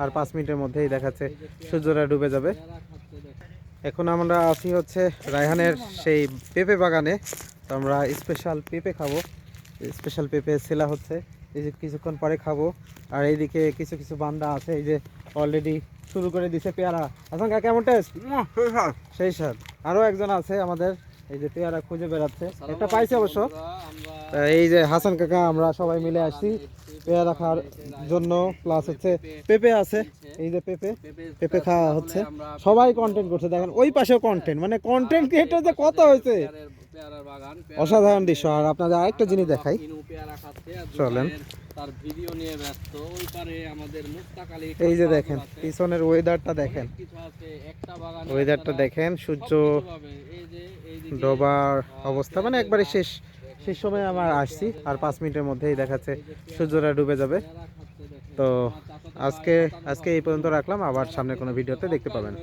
আর পাঁচ মিনিটের মধ্যেই দেখাচ্ছে সূর্যটা ডুবে যাবে। এখন আমরা আছি হচ্ছে রায়হানের সেই পেঁপে বাগানে। তো আমরা স্পেশাল পেঁপে খাব। স্পেশাল পেঁপে সেলা হচ্ছে। এই যে কিছুক্ষণ পরে খাব। আর এইদিকে কিছু কিছু বান্দা আছে এই যে অলরেডি শুরু করে দিছে পেয়ারা। কাকা কেমন টেস্ট? সেই স্যার আরও একজন আছে আমাদের। এই যে পেয়ারা খুঁজে বেড়াচ্ছে। একটা পাইছে অবশ্য। এই যে হাসান কাকা, আমরা সবাই মিলে আসছি পেয়ারা রাখার জন্য। প্লাস হচ্ছে পেঁপে আছে। এই যে পেঁপে পেঁপে খাওয়া হচ্ছে। সবাই কন্টেন্ট করছে। দেখেন, ওই পাশেও কন্টেন্ট মানে কন্টেন্ট ক্রিয়েটর যে কত হয়েছে? অসাধারণ দৃশ্য। আর আপনাদের আরেকটা জিনিস দেখাই। চলেন। এই যে দেখেন, পিছনের ওয়েদারটা দেখেন। ওয়েদারটা দেখেন, সূর্য, ডোবার অবস্থা। মানে একবারে শেষ। শেষ সময় আমার আসছি, আর পাঁচ মিনিটের মধ্যেই দেখাচ্ছে সূর্যটা ডুবে যাবে। তো আজকে আজকে এই পর্যন্ত রাখলাম, আবার সামনে কোনো ভিডিওতে দেখতে পাবেন